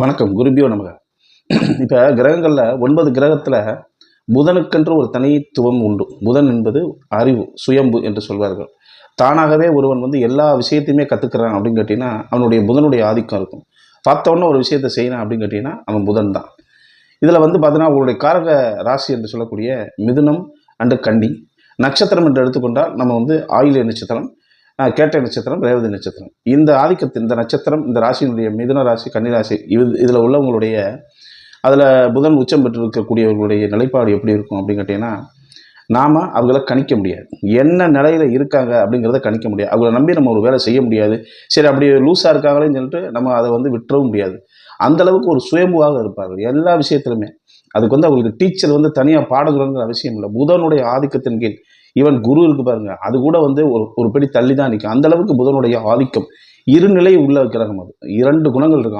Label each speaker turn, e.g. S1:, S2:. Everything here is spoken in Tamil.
S1: வணக்கம் குருபியோ நமக. இப்போ கிரகங்களில் ஒன்பது கிரகத்தில் புதனுக்கென்று ஒரு தனித்துவம் உண்டு. புதன் என்பது அறிவு சுயம்பு என்று சொல்வார்கள். தானாகவே ஒருவன் வந்து எல்லா விஷயத்தையுமே கற்றுக்கிறான் அப்படின்னு கேட்டிங்கன்னா அவனுடைய புதனுடைய ஆதிக்கம் இருக்கும். பார்த்தவொன்னே ஒரு விஷயத்தை செய்யணும் அப்படின்னு கேட்டிங்கன்னா அவன் புதன் தான். இதில் வந்து பார்த்தீங்கன்னா உங்களுடைய காரக ராசி என்று சொல்லக்கூடிய மிதுனம் அண்டு கண்டி நட்சத்திரம் என்று எடுத்துக்கொண்டால் நம்ம வந்து ஆயிலிய நட்சத்திரம் கேட்ட நட்சத்திரம் ரேவதி நட்சத்திரம். இந்த ஆதிக்கத்து இந்த நட்சத்திரம் இந்த ராசியினுடைய மிதுன ராசி கன்னி ராசி இது இதில் உள்ளவங்களுடைய அதில் புதன் உச்சம் பெற்று இருக்கக்கூடியவர்களுடைய நிலைப்பாடு எப்படி இருக்கும் அப்படின்னு கேட்டிங்கன்னா நாம் அவங்கள கணிக்க முடியாது. என்ன நிலையில் இருக்காங்க அப்படிங்கிறத கணிக்க முடியாது. அவங்கள நம்பி நம்ம ஒரு வேலை செய்ய முடியாது. சரி அப்படி லூஸாக இருக்காங்களேன்னு சொல்லிட்டு நம்ம அதை வந்து விட்டுறவும் முடியாது. அந்த அளவுக்கு ஒரு சுயம்புவாக இருப்பார்கள் எல்லா விஷயத்திலுமே. அதுக்கு வந்து அவங்களுக்கு டீச்சர் வந்து தனியாக பாடணுங்கிற அவசியம் இல்லை. புதனுடைய ஆதிக்கத்தின் கீழ் ஈவன் குரு இருக்கு பாருங்க அது கூட வந்து ஒரு ஒரு படி தள்ளி தான் நிற்கும் அந்த அளவுக்கு புதனுடைய ஆதிக்கம் இருநிலை உள்ள கிரகம் அது. இரண்டு குணங்கள் இருக்கும்.